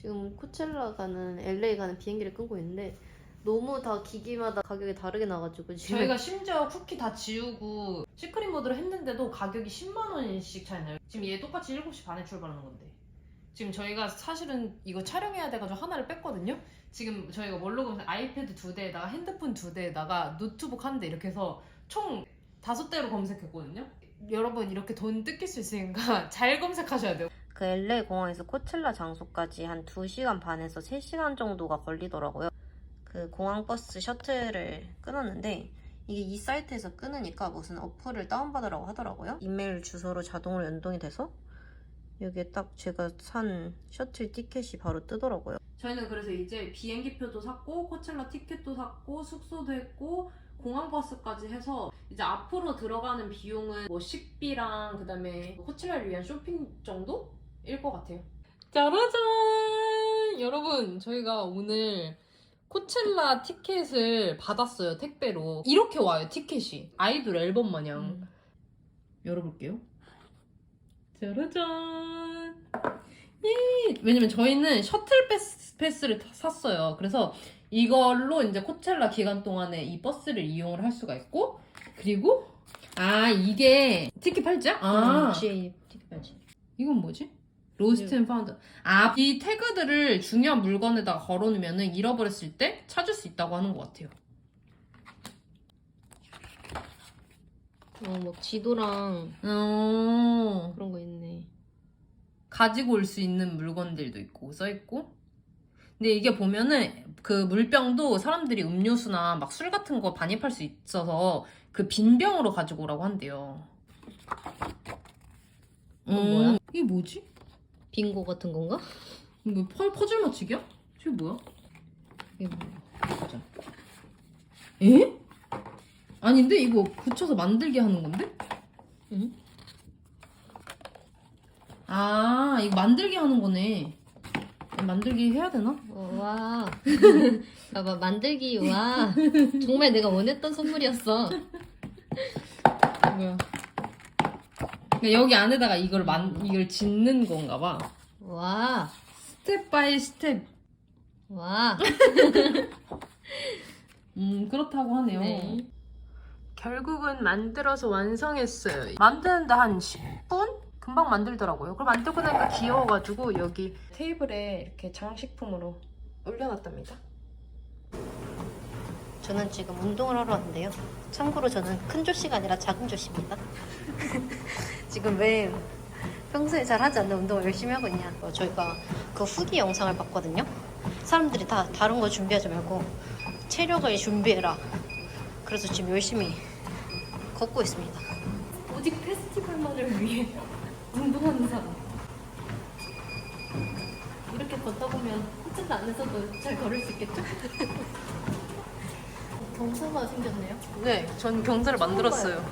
지금 코첼라 가는 LA 가는 비행기를 끊고 있는데 너무 다 기기마다 가격이 다르게 나가지고 지금 저희가 심지어 쿠키 다 지우고 시크릿 모드로 했는데도 가격이 10만 원씩 차이 나요. 지금 얘 똑같이 7시 반에 출발하는 건데. 지금 저희가 사실은 이거 촬영해야 돼가지고 하나를 뺐거든요. 지금 저희가 뭘로 보면 아이패드 두 대에다가 핸드폰 두 대에다가 노트북 한 대 이렇게 해서 총 다섯 대로 검색했거든요. 여러분 이렇게 돈 뜯길 수 있으니까 잘 검색하셔야 돼요. 그 LA 공항에서 코첼라 장소까지 한 2시간 반에서 3시간 정도가 걸리더라고요. 그 공항 버스 셔틀을 끊었는데 이게 이 사이트에서 끊으니까 무슨 어플을 다운받으라고 하더라고요. 이메일 주소로 자동으로 연동이 돼서 여기에 딱 제가 산 셔틀 티켓이 바로 뜨더라고요. 저희는 그래서 이제 비행기표도 샀고 코첼라 티켓도 샀고 숙소도 했고 공항 버스까지 해서 이제 앞으로 들어가는 비용은 뭐 식비랑 그다음에 코첼라를 위한 쇼핑 정도 일 것 같아요. 짜라잔! 여러분 저희가 오늘 코첼라 티켓을 받았어요 택배로 이렇게 와요 티켓이 아이돌 앨범 마냥 열어볼게요. 짜라잔. 예. 왜냐면 저희는 셔틀 패스, 패스를 다 샀어요. 그래서 이걸로 이제 코첼라 기간 동안에 이 버스를 이용을 할 수가 있고 그리고 아 이게 티켓 팔자? 아 GA 티켓 발지. 이건 뭐지? 로스트 앤 파운드. 아, 이 태그들을 중요한 물건에다가 걸어놓으면 잃어버렸을 때 찾을 수 있다고 하는 것 같아요. 어, 뭐 지도랑 어, 그런 거 있네. 가지고 올 수 있는 물건들도 있고 써있고. 근데 이게 보면은 그 물병도 사람들이 음료수나 막 술 같은 거 반입할 수 있어서 그 빈 병으로 가지고 오라고 한대요. 이건 뭐야? 음, 이게 뭐지? 빙고 같은 건가? 이거 퍼, 퍼즐 맞추기야? 저게 뭐야? 이게 뭐야? 보자. 에? 아닌데 이거 붙여서 만들게 하는 건데? 응? 아 이거 만들게 하는 거네. 만들기 해야 되나? 어, 와. 봐봐, 만들기, 와. 정말 내가 원했던 선물이었어. 뭐야? 그러니까 여기 안에다가 이걸 만 이걸 짓는 건가 봐. 와. 스텝 바이 스텝. 와. 음 그렇다고 하네요. 네. 결국은 만들어서 완성했어요. 만드는데 한 10분? 금방 만들더라고요. 그럼 만들고 나니까 귀여워가지고 여기 테이블에 이렇게 장식품으로 올려놨답니다. 저는 지금 운동을 하러 왔는데요. 참고로 저는 큰 조씨가 아니라 작은 조씨입니다. 지금 왜 평소에 잘 하지 않는 운동을 열심히 하고 있냐. 어, 저희가 그 후기 영상을 봤거든요. 사람들이 다 다른 거 준비하지 말고 체력을 준비해라. 그래서 지금 열심히 걷고 있습니다. 오직 페스티벌만을 위해 운동하는 사람. 이렇게 걷다 보면 호텔 안에서도 잘 걸을 수 있겠죠? 경사가 생겼네요. 네, 전 경사를 만들었어요.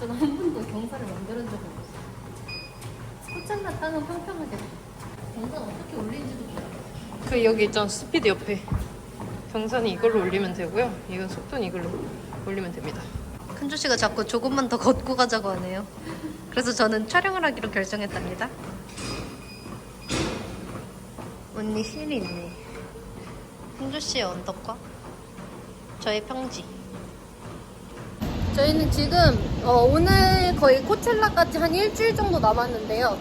저는 한 번도 경사를 만들은 적이 없어요. 코첼라 땅은 평평하게 돼. 경사는 어떻게 올리는지도 몰라요. 그 여기 있잖아 스피드 옆에 경사는 이걸로 올리면 되고요. 이건 속도는 이걸로 올리면 됩니다. 큰주 씨가 자꾸 조금만 더 걷고 가자고 하네요. 그래서 저는 촬영을 하기로 결정했답니다. 언니 힐이 있네. 큰주 씨의 언덕과 저의 평지. 저희는 지금 어, 오늘 거의 코첼라까지 한 일주일 정도 남았는데요.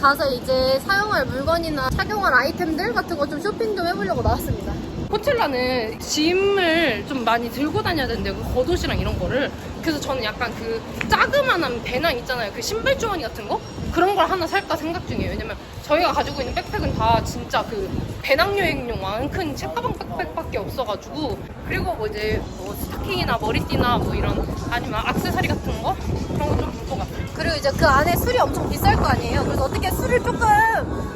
가서 이제 사용할 물건이나 착용할 아이템들 같은 거 좀 쇼핑 좀 해보려고 나왔습니다. 코첼라는 짐을 좀 많이 들고 다녀야 되는데요. 그 겉옷이랑 이런 거를. 그래서 저는 약간 그 자그만한 배낭 있잖아요. 그 신발 주머니 같은 거? 그런 걸 하나 살까 생각 중이에요. 왜냐면 저희가 가지고 있는 백팩은 다 진짜 그 배낭 여행용 안큰 책가방 백팩밖에 없어가지고. 그리고 뭐 이제 뭐 스타킹이나 머리띠나 뭐 이런 아니면 악세사리 같은 거? 그런 거 좀 볼 것 같아요. 그리고 이제 그 안에 술이 엄청 비쌀 거 아니에요. 그래서 어떻게 술을 조금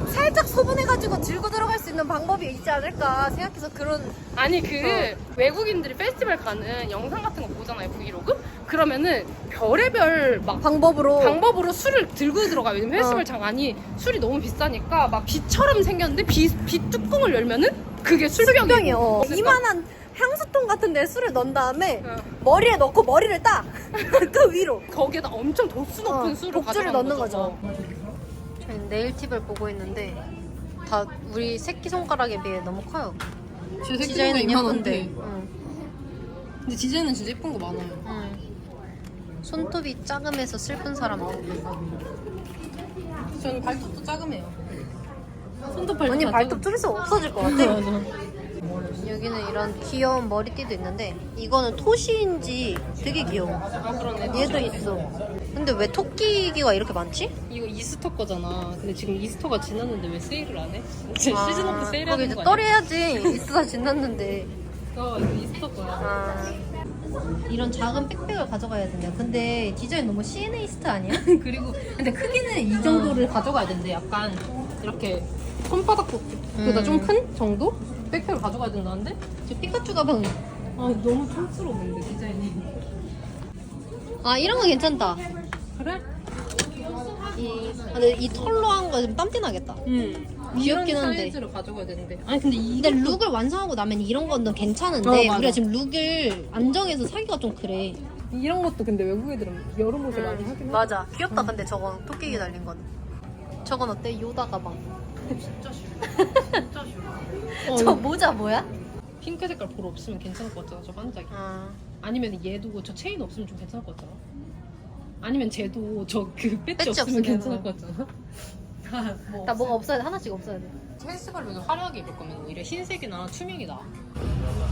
살짝 소분해가지고 들고 들어갈 수 있는 방법이 있지 않을까 생각해서 그런 아니 그 외국인들이 페스티벌 가는 영상 같은 거 보잖아요 브이로그 그러면은 별의별 막 방법으로 방법으로 술을 들고 들어가요 왜냐면 페스티벌 어. 장안이 술이 너무 비싸니까 막 비처럼 생겼는데 비, 비 뚜껑을 열면은 그게. 어, 그러니까 이만한 향수통 같은 데 술을 넣은 다음에 어. 머리에 넣고 머리를 딱 그 위로 거기에다 엄청 도수 높은 어, 술을 복주를 가져가는 넣는 거죠. 거죠. 저희 네일 팁을 보고 있는데 다 우리 새끼 손가락에 비해 너무 커요. 제 디자인은 디자인은 예쁜데. 이만한데. 응. 근데 디자인은 진짜 예쁜 거 많아요. 응. 손톱이 작으면서 슬픈 사람들. 저는 발톱도 작으해요. 손톱 발톱 언니 다 발톱 좀 있으면 없어질 것 같아. 맞아. 여기는 이런 귀여운 머리띠도 있는데 이거는 토시인지 되게 귀여워. 아 그러네. 얘도 있어. 근데 왜 토끼기가 이렇게 많지? 이거 이스터 거잖아. 근데 지금 이스터가 지났는데 왜 세일을 안 해? 아, 시즌 오프 거기 세일하는 이제 거 아니야? 떨해야지. 있어 지났는데. 어, 이거 이스터 거야. 아. 이런 작은 백백을 가져가야 된대요. 근데 디자인 너무 시네이스트 아니야? 그리고 근데 크기는 이 정도를 가져가야 된대. 약간 이렇게 손바닥보다 음. 좀 큰 정도? 백팩을 가져가야 된다는데? 저 피카츄 가방. 아 너무 촌스러워 보이는데 디자인이. 아 이런 거 괜찮다. 그래? 이 근데 이 털로 한 거 좀 땀띠 나겠다. 응. 귀엽긴 이런 한데. 사이즈를 가져가야 되는데. 아니 근데 이 근데 룩을 완성하고 나면 이런 건 괜찮은데 어, 맞아. 우리가 지금 룩을 안정해서 사기가 좀 그래. 이런 것도 근데 외국 애들은 여름 옷을 많이 하긴 해. 맞아. 귀엽다. 근데 저건 토끼기 달린 건. 저건 어때? 요다 가방. 진짜 싫어. 진짜 싫어. 어, 저 모자 뭐야? 핑크 색깔 볼 없으면 괜찮을 것 같잖아. 저 반짝이. 아, 아니면 얘도 저 체인 없으면 좀 괜찮을 것 같잖아. 아니면 쟤도 저 그 배지, 배지 없으면 없으면 괜찮을 것 같잖아. 뭐나 뭐가 없어야 돼. 하나씩 없어야 돼. 페스티벌 여기 화려하게 입을 거면 오히려 흰색이나 투명이 나아.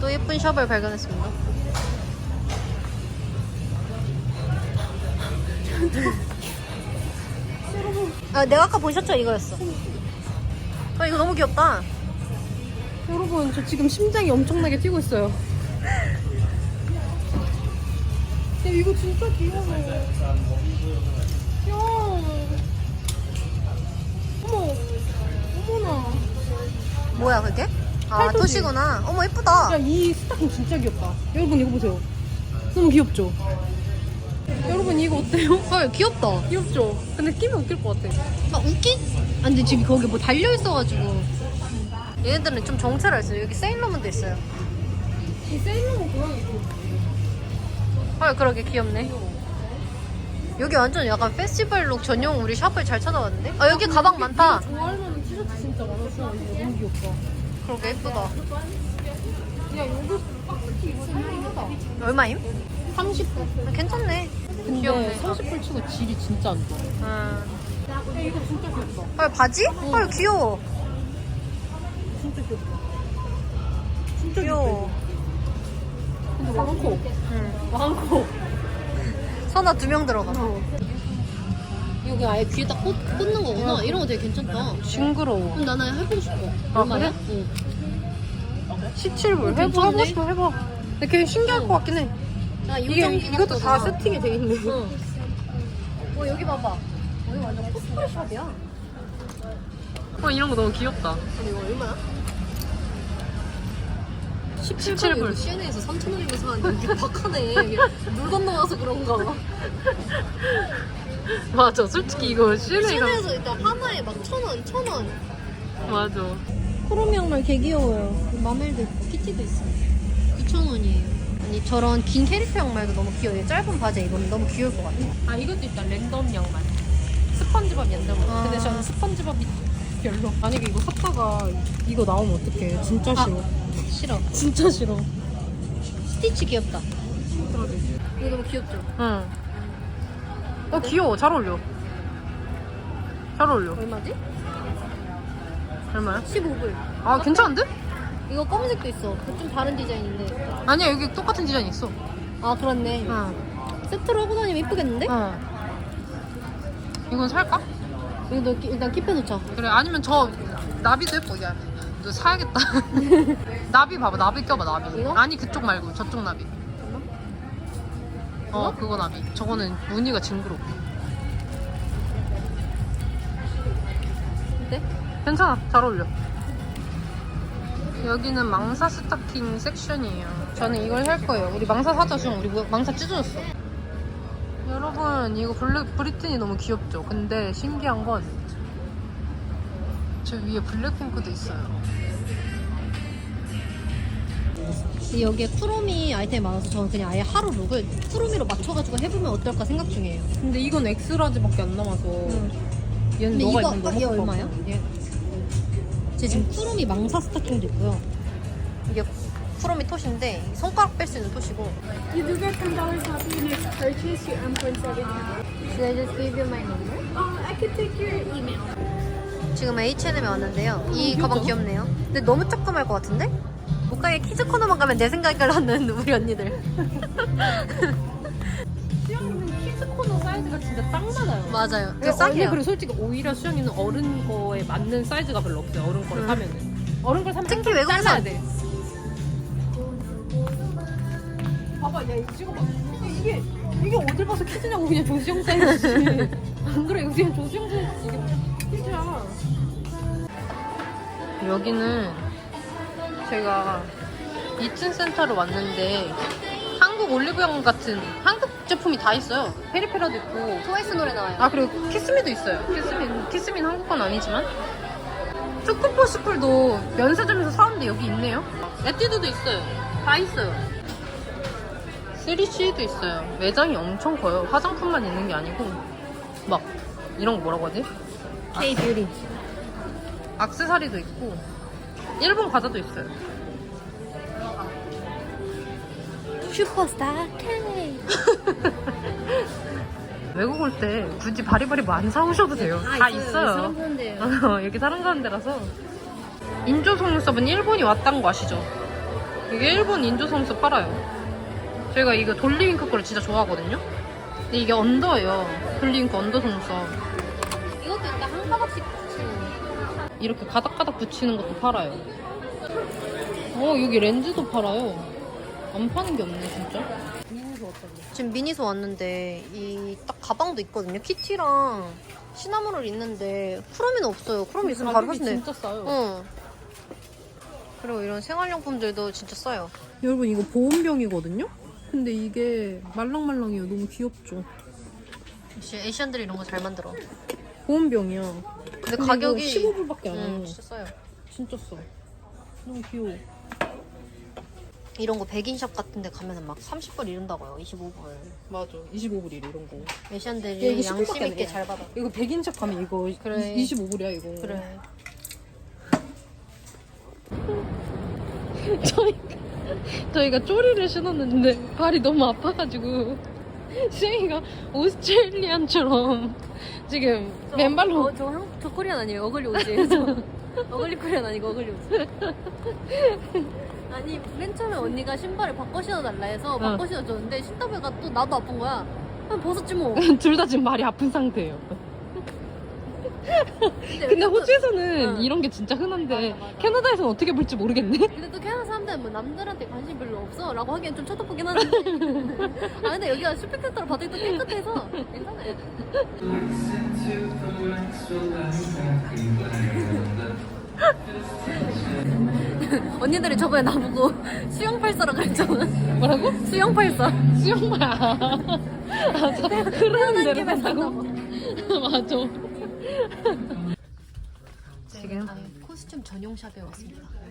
또 예쁜 샵을 발견했습니다. 아, 내가 아까 본 셔츠 이거였어. 아, 이거 너무 귀엽다. 여러분 저 지금 심장이 엄청나게 뛰고 있어요. 야 이거 진짜 귀여워. 야. 어머. 어머나. 뭐야, 그게? 아, 팔토시. 토시구나. 어머, 예쁘다. 야이 스타킹 진짜 귀엽다. 여러분 이거 보세요. 너무 귀엽죠? 여러분 이거 어때요? 헐, 귀엽다. 귀엽죠? 근데 끼면 웃길 것 같아. 막 웃기? 아, 근데 지금 거기 뭐 달려있어가지고. 얘네들은 좀 정체가 있어요. 여기 세일러문도 있어요. 이 세일러문 고양이 헐, 그러게 귀엽네. 여기 완전 약간 페스티벌룩 전용 우리 샵을 잘 찾아왔는데? 아, 여기 가방 많다. 좋아할 만한 티셔츠 진짜 많았어. 이거 너무 귀엽다. 그러게 예쁘다. 야 이거 박스티. 얼마임? 30불. 아, 괜찮네. 근데 귀엽네. 30불 치고 질이 진짜 안 좋아. 음. 야 이거 진짜 귀엽다. 헐, 바지? 헐, 귀여워. 진짜 귀여워. 근데 왕코. 응. 왕코. 선아 두 명 들어가. 어. 여기 아예 귀에 딱 꽂, 꽂는 거구나. 이런 거 되게 괜찮다. 징그러워. 그럼 나는 해보고 싶어. 아, 얼마야? 그래? 응. 17불. 해봐, 괜찮네. 해보고 싶어, 해봐. 근데 걔 신기할 것 같긴 해. 야, 이게, 유정기 이것도 다. 세팅이 돼 있네. 응. 어, 여기 봐봐. 여기 완전 코스프레 샵이야. 어, 이런 거 너무 귀엽다. 근데 이거 얼마야? 17불. 시내에서 3천 원이면 사는데 이게 박하네. 이게 물 건너와서 그런가. 맞아. 솔직히 이거 실내가. 시내에서 일단 하나에 막 천 원, 천 원. 맞아. 크롬 양말 개 귀여워요. 마멜도 있고 키티도 있어. 2천 원이에요. 아니 저런 긴 캐릭터 양말도 너무 귀여워요. 짧은 바지에 입으면 너무 귀여울 것 같아. 아, 이것도 있다. 랜덤 양말. 스펀지밥 랜덤. 아. 근데 저는 스펀지밥이 별로. 만약에 이거 샀다가 이거 나오면 어떡해. 진짜 아. 싫어. 싫어. 진짜 싫어. 스티치 귀엽다. 이거 너무 귀엽죠? 응. 어, 귀여워. 잘 어울려. 잘 어울려. 얼마지? 얼마야? 15불. 아, 괜찮은데? 이거 검은색도 있어. 그좀 다른 디자인인데. 아니야, 여기 똑같은 디자인 있어. 아 그렇네. 응. 세트로 하고 다니면 이쁘겠는데? 어. 이건 살까? 이거 너 일단 킵해놓자. 그래, 아니면 저 나비도 예뻐. 야, 너 사야겠다. 나비 봐봐, 나비 껴봐, 나비. 이거? 아니, 그쪽 말고 저쪽 나비. 어, 그거 나비. 저거는 무늬가 징그러워. 어때? 괜찮아, 잘 어울려. 여기는 망사 스타킹 섹션이에요. 저는 이걸 살 거예요. 우리 망사 사자 중 우리 뭐- 망사 찢어졌어. 여러분 이거 블랙 브리튼이 너무 귀엽죠? 근데 신기한 건 저 위에 블랙핑크도 있어요. 여기에 쿠로미 아이템이 많아서 저는 그냥 아예 하루 룩을 쿠로미로 맞춰가지고 해보면 어떨까 생각 중이에요. 근데 이건 엑스라지밖에 안 남아서 얘는 근데 너가 이거 너무 얘 커. 얼마야? 얘 제 지금 쿠로미 망사 스타킹도 있고요. 이게 쿠로미 톳인데 손가락 뺄 수 있는 톳이고. You do get ten dollars off your next purchase. You earn points every time. Should I just give you my number? Oh, I could take your email. 지금 H&M에 왔는데요. 이 가방 귀엽네요. 근데 너무 조그말 것 같은데? 옷가게 키즈 코너만 가면 내 생각을 하는 우리 언니들. 수영이는 키즈 코너 사이즈가 진짜 딱 맞아요. 맞아요. 언니 싸게요. 그리고 솔직히 오히려 수영이는 어른 거에 맞는 사이즈가 별로 없어요. 어른 거를 음. 사면은. 어른 걸 사면 특히 외국에서 잘라야 돼. 봐봐, 야 이거 찍어봐. 이게 이게 어딜 봐서 키즈냐고 그냥 조수영 사이즈지. 안 그래? 그냥 조수영 사이즈지. 이게 키즈야. 여기는 제가 이츠 센터로 왔는데 한국 올리브영 같은 한국 제품이 다 있어요. 페리페라도 있고 트와이스 노래 나와요. 아 그리고 키스미도 있어요. 키스미 키스미는 한국 건 아니지만 초코포 스쿨도 면세점에서 사는데 여기 있네요. 에뛰드도 있어요. 다 있어요. 3CE도 있어요. 매장이 엄청 커요. 화장품만 있는 게 아니고 막 이런 거 뭐라고 하지? K 뷰티. 악세사리도 있고 일본 과자도 있어요. 슈퍼스타 K. 외국 올 때 굳이 바리바리 뭐안 사오셔도 돼요. 다 있어요. 어, 여기 사람 사는 데라서 인조 속눈썹은 일본이 왔다는 거 아시죠? 이게 일본 인조 속눈썹 팔아요 저희가 이거 돌리윙크 거를 진짜 좋아하거든요 근데 이게 언더예요 돌리윙크 언더 속눈썹 이렇게 가닥가닥 붙이는 것도 팔아요 어 여기 렌즈도 팔아요 안 파는 게 없네 진짜 지금 미니소 왔는데 이 딱 가방도 있거든요. 키티랑 시나몬을 있는데 쿠로미는 없어요. 쿠로미 있으면 바로 사시네. 진짜 싸요 응. 그리고 이런 생활용품들도 진짜 싸요. 여러분 이거 보온병이거든요? 근데 이게 말랑말랑해요 너무 귀엽죠 역시 에이션들이 이런 거 잘 만들어. 보온병이야 근데 가격이 15불밖에 안 해요 응, 진짜 싸요. 진짜 싸. 너무 귀여워. 이런 거 백인샵 같은 데 가면은 막 30불 이른다고요. 25불. 맞아. 25불 이래 이런 거. 야, 10불 양심 안 있게 돼. 잘 받아. 이거 백인샵 가면 이거 그래. 25불이야 이거. 그래. 저희가 저희가 쪼리를 신었는데 발이 너무 아파가지고 수영이가 오스트레일리안처럼 지금 맨발로 어, 저, 한, 저 코리안 아니에요. 어글리 오지. 저 어글리 코리안 아니고 어글리 오지. 아니 맨 처음에 언니가 신발을 바꿔 신어달라 해서 바꿔 신어줬는데 신다 보니까 또 나도 아픈 거야. 그럼 벗었지 뭐. 둘 다 지금 발이 아픈 상태예요. 근데 여기 또- 호주에서는 응. 이런 게 진짜 흔한데 맞아, 맞아. 캐나다에서는 어떻게 볼지 모르겠네. 근데 또 캐나 다 사람들은 뭐 남들한테 관심 별로 없어. 라고 하기엔 좀 쳐다보긴 하는데. 아 근데 여기가 쇼핑센터로 봐도 또 깨끗해서 괜찮아요. 언니들이 저번에 나보고 수영팔사라고 했잖아 뭐라고? 수영팔사. 수영만 맞아 흐르는 대로 김에 산다고. 맞아. 지금? 코스튬 전용 샵에 왔습니다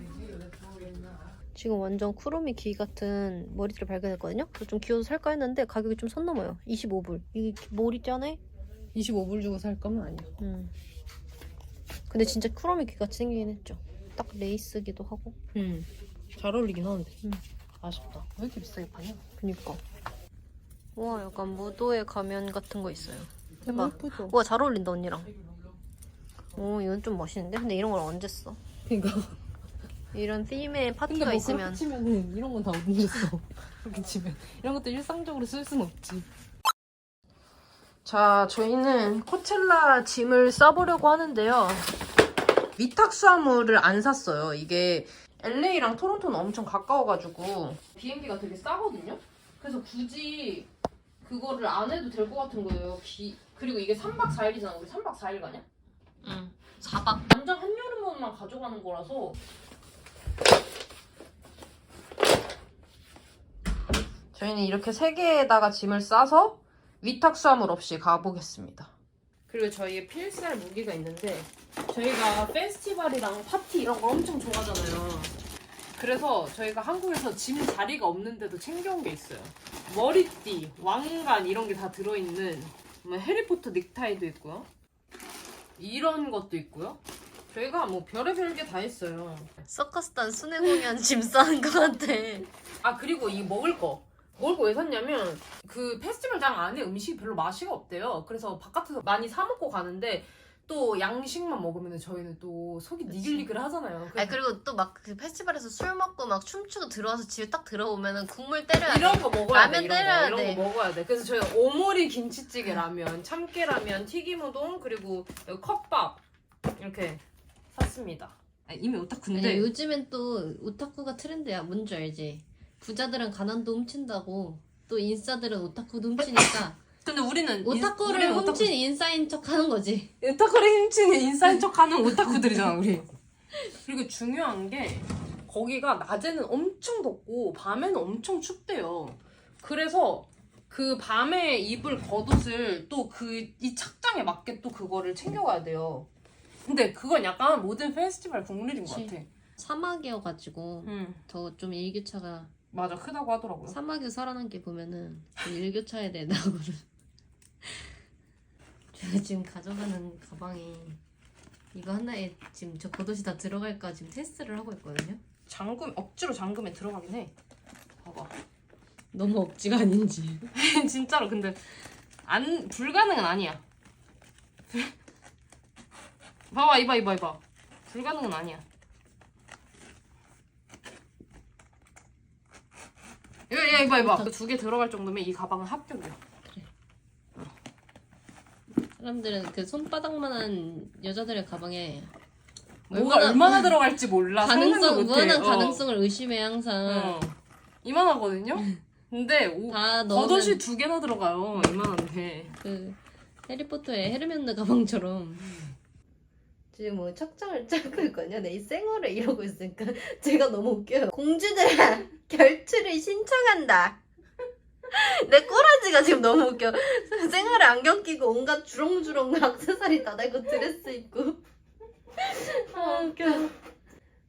지금 완전 쿠로미 기 같은 머리띠를 발견했거든요 좀 귀여워서 살까 했는데 가격이 좀 선 넘어요 25불 이게 머리 쩌네 25불 주고 살 거면 아니야 음. 근데 진짜 쿠로미 귀같이 생기긴 했죠. 딱 레이스기도 하고. 음 잘 어울리긴 하는데 음. 아쉽다 왜 이렇게 비싸게 파냐 그니까. 와 약간 무도회 가면 같은 거 있어요. 너무 해봐. 예쁘죠 와잘 어울린다 언니랑. 오 이건 좀 멋있는데? 근데 이런 걸 언제 써? 그니까 이런 팀의 근데 파티가 뭐 있으면 그렇게 치면은 이런 건 다 어딨어. 그렇게 치면. 이런 것도 일상적으로 쓸순 없지. 자 저희는 코첼라 짐을 싸보려고 하는데요. 위탁수화물을 안 샀어요. 이게 LA랑 토론토는 엄청 가까워가지고. 비행기가 되게 싸거든요? 그래서 굳이 그거를 안 해도 될 것 같은 거예요 비... 그리고 이게 3박 4일이잖아. 우리 3박 4일 가냐? 응. 4박. 완전 한여름옷만 가져가는 거라서 저희는 이렇게 세 개에다가 짐을 싸서 위탁수화물 없이 가보겠습니다. 그리고 저희의 필살 무기가 있는데 저희가 페스티벌이랑 파티 이런 걸 엄청 좋아하잖아요. 그래서 저희가 한국에서 짐 자리가 없는데도 챙겨온 게 있어요. 머리띠, 왕관 이런 게 다 들어있는 뭐 해리포터 넥타이도 있고요. 이런 것도 있고요. 저희가 뭐 별의별 게 다 했어요. 서커스단 순회 공연 짐 싸는 것 같아. 아 그리고 이 먹을 거 먹을 거 왜 샀냐면 그 페스티벌장 안에 음식이 별로 맛이 없대요 그래서 바깥에서 많이 사 먹고 가는데 또 양식만 먹으면 저희는 또 속이 니글니글 하잖아요 아 그리고 또 막 그 페스티벌에서 술 먹고 막 춤추고 들어와서 집에 딱 들어오면은 국물 때려야 돼. 이런 거 먹어야 돼 라면 이런 때려야 거 이런 돼. 거 먹어야 돼 그래서 저희가 오모리 김치찌개 라면 참깨 라면 튀김우동 그리고 컵밥 이렇게 샀습니다 아, 이미 오타쿠인데 아니, 요즘엔 또 오타쿠가 트렌드야. 뭔지 알지? 부자들은 가난도 훔친다고. 또 인싸들은 오타쿠도 훔치니까 근데 우리는 오타쿠를 우리는 훔친 인싸인 척 하는 거지. 오타쿠를 훔치는 인싸인 척 하는 오타쿠들이잖아 우리. 그리고 중요한 게 거기가 낮에는 엄청 덥고 밤에는 엄청 춥대요. 그래서 그 밤에 입을 겉옷을 또 그 이 착장에 맞게 또 그거를 챙겨가야 돼요. 근데 그건 약간 모든 페스티벌 국룰인 것. 같아. 사막이어가지고 응 더 좀 일교차가 맞아 크다고 하더라고요. 사막에서 살아남게 보면은 좀 일교차에 대해 나오거든. 제가 지금 가져가는 가방이 이거 하나에 지금 저 겉옷이 다 들어갈까 지금 테스트를 하고 있거든요. 잠금 억지로 잠금에 들어가긴 해. 봐봐. 너무 억지가 아닌지. 진짜로 근데 안 불가능은 아니야. 봐봐 이봐 이봐 이봐. 불가능은 아니야. 이거 야 이봐 이봐. 두 개 들어갈 정도면 이 가방은 합격이야. 사람들은 그 손바닥만한 여자들의 가방에 뭐가 얼마나- 얼마나, 들어갈지 몰라. 가능성. 무한한 어. 가능성을 의심해 항상. 어. 이만하거든요. 근데 오, 다 겉옷이 넣으면 두 개나 들어가요. 이만한데. 그 해리포터의 헤르미온느 가방처럼. 지금 뭐 착장을 짜고 있거든요. 내 이 생얼을 이러고 있으니까 제가 너무 웃겨요. 공주들아 결투를 신청한다. 내 꼬라지가 지금 너무 웃겨. 생얼에 안경 끼고 온갖 주렁주렁 악세사리 다 달고 드레스 입고. 아 웃겨.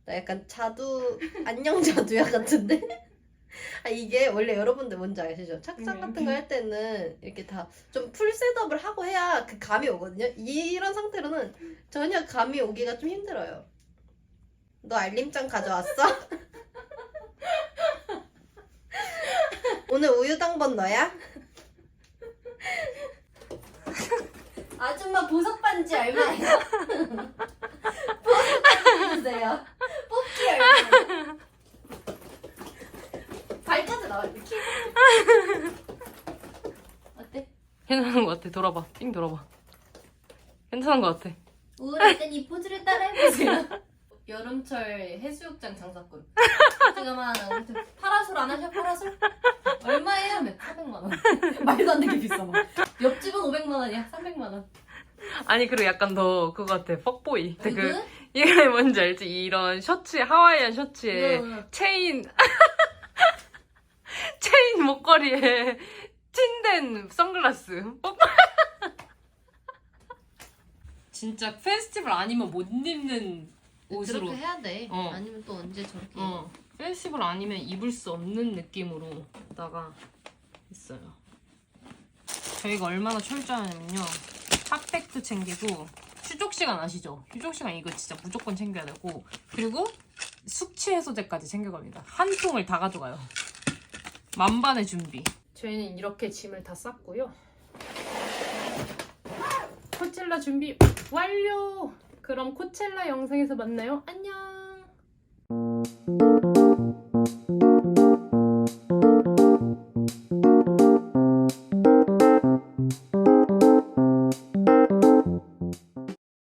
나 약간 자두 안녕 자두야 같은데. 아 이게 원래 여러분들 뭔지 아시죠? 착장 같은 거 할 때는 이렇게 다 좀 풀 셋업을 하고 해야 그 감이 오거든요. 이런 상태로는 전혀 감이 오기가 좀 힘들어요. 너 알림장 가져왔어? 오늘 우유 당번 너야? 아줌마 보석 반지 얼마예요? 보석 반지 주세요. 뽑기 얼마? 발까지 나와 이렇게. 어때? 괜찮은 것 같아. 돌아봐. 삥 돌아봐. 괜찮은 것 같아. 우울할 땐 이 포즈를 따라해보세요. 여름철 해수욕장 장사꾼. 지금 하나 파라솔 안 하셔 파라솔? 얼마예요? 하면 400만 원. 말도 안 되게 비싸. 막. 옆집은 500만 원이야. 300만 원. 아니 그리고 약간 더 그거 같아. 퍽보이. 그? 이게 뭔지 알지? 이런 셔츠에 하와이안 셔츠에 응. 체인 체인 목걸이에 틴된 선글라스. 진짜 페스티벌 아니면 못 입는 옷으로. 그렇게 해야 돼. 어. 아니면 또 언제 저렇게. 어. 페스티벌 아니면 입을 수 없는 느낌으로다가 있어요. 저희가 얼마나 철저하냐면요. 핫팩도 챙기고 휴족 시간 아시죠? 휴족 시간 이거 진짜 무조건 챙겨야 되고 그리고 숙취 해소제까지 챙겨갑니다. 한 통을 다 가져가요. 만반의 준비. 저희는 이렇게 짐을 다 쌌고요. 코첼라 준비 완료. 그럼 코첼라 영상에서 만나요. 안녕.